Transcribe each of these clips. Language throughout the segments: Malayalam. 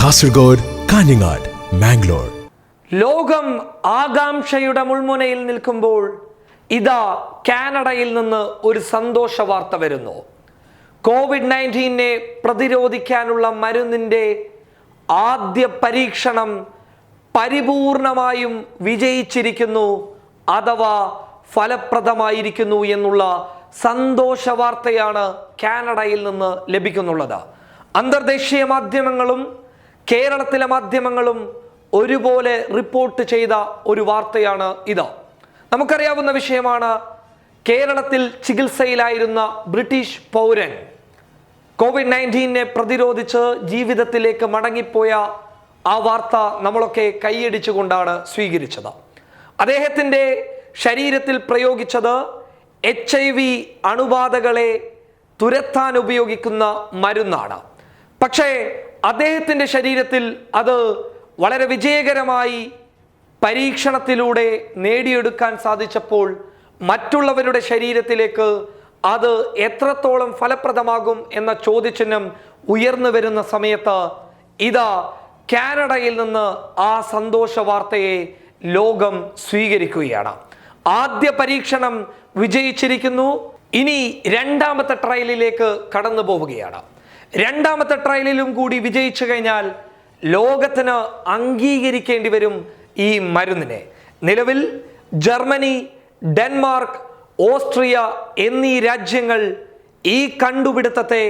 കാസർഗോഡ് കാഞ്ഞങ്ങാട് മാംഗ്ലൂർ ലോകം ആകാംക്ഷയുടെ മുൾമുനയിൽ നിൽക്കുമ്പോൾ ഇതാ കാനഡയിൽ നിന്ന് ഒരു സന്തോഷ വാർത്ത വരുന്നു. കോവിഡ് നയന്റീനെ പ്രതിരോധിക്കാനുള്ള മരുന്നിന്റെ ആദ്യ പരീക്ഷണം പരിപൂർണമായും വിജയിച്ചിരിക്കുന്നു അഥവാ ഫലപ്രദമായിരിക്കുന്നു എന്നുള്ള സന്തോഷ വാർത്തയാണ് കാനഡയിൽ നിന്ന് ലഭിക്കുന്നുള്ളത്. അന്തർദേശീയ മാധ്യമങ്ങളും കേരളത്തിലെ മാധ്യമങ്ങളും ഒരുപോലെ റിപ്പോർട്ട് ചെയ്ത ഒരു വാർത്തയാണ് ഇത്. നമുക്കറിയാവുന്ന വിഷയമാണ് കേരളത്തിൽ ചികിത്സയിലായിരുന്ന ബ്രിട്ടീഷ് പൗരൻ. കോവിഡ് നയന്റീനെ പ്രതിരോധിച്ച് ജീവിതത്തിലേക്ക് മടങ്ങിപ്പോയ ആ വാർത്ത നമ്മളൊക്കെ കൈയടിച്ചുകൊണ്ടാണ് സ്വീകരിച്ചത്. അദ്ദേഹത്തിന്റെ ശരീരത്തിൽ പ്രയോഗിച്ചത് എച്ച് ഐ വി അണുബാധകളെ തുരത്താൻ ഉപയോഗിക്കുന്ന മരുന്നാണ്. പക്ഷേ അദ്ദേഹത്തിന്റെ ശരീരത്തിൽ അത് വളരെ വിജയകരമായി പരീക്ഷണത്തിലൂടെ നേടിയെടുക്കാൻ സാധിച്ചപ്പോൾ മറ്റുള്ളവരുടെ ശരീരത്തിലേക്ക് അത് എത്രത്തോളം ഫലപ്രദമാകും എന്ന ചോദ്യചിഹ്നം ഉയർന്നു വരുന്ന സമയത്ത് ഇതാ കാനഡയിൽ നിന്ന് ആ സന്തോഷ വാർത്തയെ ലോകം സ്വീകരിക്കുകയാണ്. ആദ്യ പരീക്ഷണം വിജയിച്ചിരിക്കുന്നു. ഇനി രണ്ടാമത്തെ ട്രയലിലേക്ക് കടന്നു പോവുകയാണ് രണ്ടാമത്തെ ട്രയലിലും കൂടി വിജയിച്ചു കഴിഞ്ഞാൽ ലോകത്തിന് അംഗീകരിക്കേണ്ടി വരും ഈ മരുന്നിനെ. നിലവിൽ ജർമ്മനി ഡെൻമാർക്ക് ഓസ്ട്രിയ എന്നീ രാജ്യങ്ങൾ ഈ കണ്ടുപിടുത്തത്തെ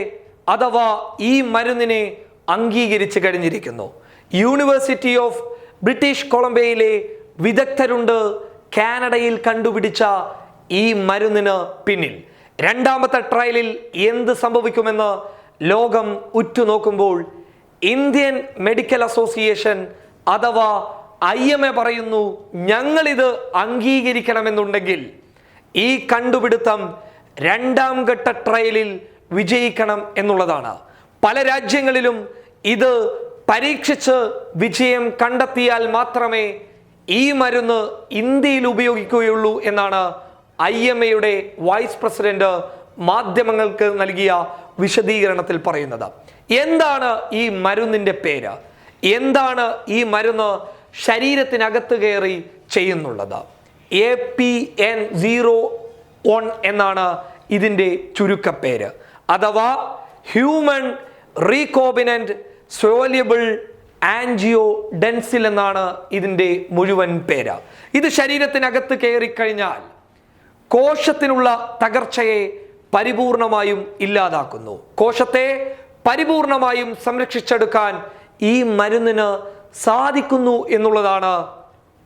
അഥവാ ഈ മരുന്നിനെ അംഗീകരിച്ചു കഴിഞ്ഞിരിക്കുന്നു. യൂണിവേഴ്സിറ്റി ഓഫ് ബ്രിട്ടീഷ് കൊളംബിയയിലെ വിദഗ്ധരുണ്ട് കാനഡയിൽ കണ്ടുപിടിച്ച ഈ മരുന്നിന് പിന്നിൽ. രണ്ടാമത്തെ ട്രയലിൽ എന്ത് സംഭവിക്കുമെന്ന് ലോകം ഉറ്റുനോക്കുമ്പോൾ ഇന്ത്യൻ മെഡിക്കൽ അസോസിയേഷൻ അഥവാ ഐ എം എ പറയുന്നു ഞങ്ങളിത് അംഗീകരിക്കണമെന്നുണ്ടെങ്കിൽ ഈ കണ്ടുപിടുത്തം രണ്ടാം ഘട്ട ട്രയലിൽ വിജയിക്കണം എന്നുള്ളതാണ്. പല രാജ്യങ്ങളിലും ഇത് പരീക്ഷിച്ച് വിജയം കണ്ടെത്തിയാൽ മാത്രമേ ഈ മരുന്ന് ഇന്ത്യയിൽ ഉപയോഗിക്കുകയുള്ളൂ എന്നാണ് ഐ എം എയുടെ വൈസ് പ്രസിഡന്റ് മാധ്യമങ്ങൾക്ക് നൽകിയ വിശദീകരണത്തിൽ പറയുന്നത്. എന്താണ് ഈ മരുന്നിന്റെ പേര്? എന്താണ് ഈ മരുന്ന് ശരീരത്തിനകത്ത് കയറി ചെയ്യുന്നുള്ളത്? A P N zero one എന്നാണ് ഇതിന്റെ ചുരുക്കപ്പേര്. അഥവാ human recombinant soluble angiotensin എന്നാണ് ഇതിന്റെ മുഴുവൻ പേര്. ഇത് ശരീരത്തിനകത്ത് കയറിക്കഴിഞ്ഞാൽ കോശത്തിനുള്ള തകർച്ചയെ പരിപൂർണമായും ഇല്ലാതാക്കുന്നു. കോശത്തെ പരിപൂർണമായും സംരക്ഷിച്ചെടുക്കാൻ ഈ മരുന്നിന് സാധിക്കുന്നു എന്നുള്ളതാണ്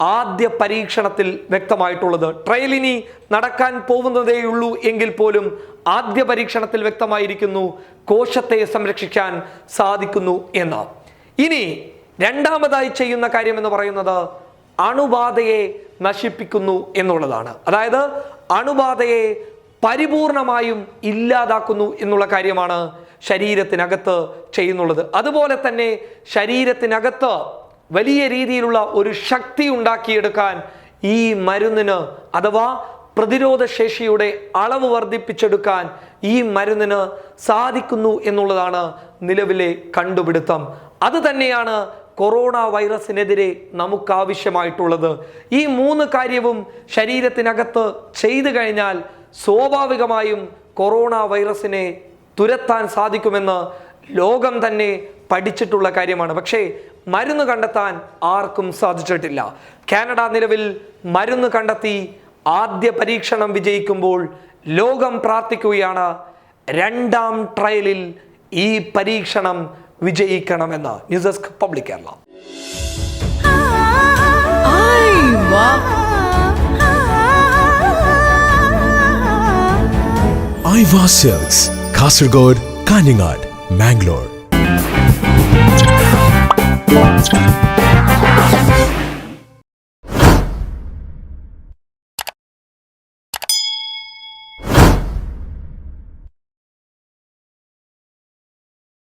ആദ്യ പരീക്ഷണത്തിൽ വ്യക്തമായിട്ടുള്ളത്. ട്രയൽ ഇനി നടക്കാൻ പോകുന്നതേയുള്ളൂ എങ്കിൽ പോലും ആദ്യ പരീക്ഷണത്തിൽ വ്യക്തമായിരിക്കുന്നു കോശത്തെ സംരക്ഷിക്കാൻ സാധിക്കുന്നു എന്ന്. ഇനി രണ്ടാമതായി ചെയ്യുന്ന കാര്യം എന്ന് പറയുന്നത് അണുബാധയെ നശിപ്പിക്കുന്നു എന്നുള്ളതാണ്. അതായത് അണുബാധയെ പരിപൂർണമായും ഇല്ലാതാക്കുന്നു എന്നുള്ള കാര്യമാണ് ശരീരത്തിനകത്ത് ചെയ്യുന്നുള്ളത്. അതുപോലെ തന്നെ ശരീരത്തിനകത്ത് വലിയ രീതിയിലുള്ള ഒരു ശക്തി ഉണ്ടാക്കിയെടുക്കാൻ ഈ മരുന്നിന് അഥവാ പ്രതിരോധ ശേഷിയുടെ അളവ് വർദ്ധിപ്പിച്ചെടുക്കാൻ ഈ മരുന്നിന് സാധിക്കുന്നു എന്നുള്ളതാണ് നിലവിലെ കണ്ടുപിടുത്തം. അത് തന്നെയാണ് കൊറോണ വൈറസിനെതിരെ നമുക്കാവശ്യമായിട്ടുള്ളത്. ഈ മൂന്ന് കാര്യവും ശരീരത്തിനകത്ത് ചെയ്തു കഴിഞ്ഞാൽ സ്വാഭാവികമായും കൊറോണ വൈറസിനെ തുരത്താൻ സാധിക്കുമെന്ന് ലോകം തന്നെ പഠിച്ചിട്ടുള്ള കാര്യമാണ്. പക്ഷേ മരുന്ന് കണ്ടെത്താൻ ആർക്കും സാധിച്ചിട്ടില്ല. കാനഡ നിലവിൽ മരുന്ന് കണ്ടെത്തി ആദ്യ പരീക്ഷണം വിജയിക്കുമ്പോൾ ലോകം പ്രാർത്ഥിക്കുകയാണ് രണ്ടാം ട്രയലിൽ ഈ പരീക്ഷണം വിജയിക്കണമെന്ന്. News desk public Kerala. I വാസ് സെൽസ് കാസർഗോഡ് കാഞ്ഞങ്ങാട് മാംഗ്ലൂർ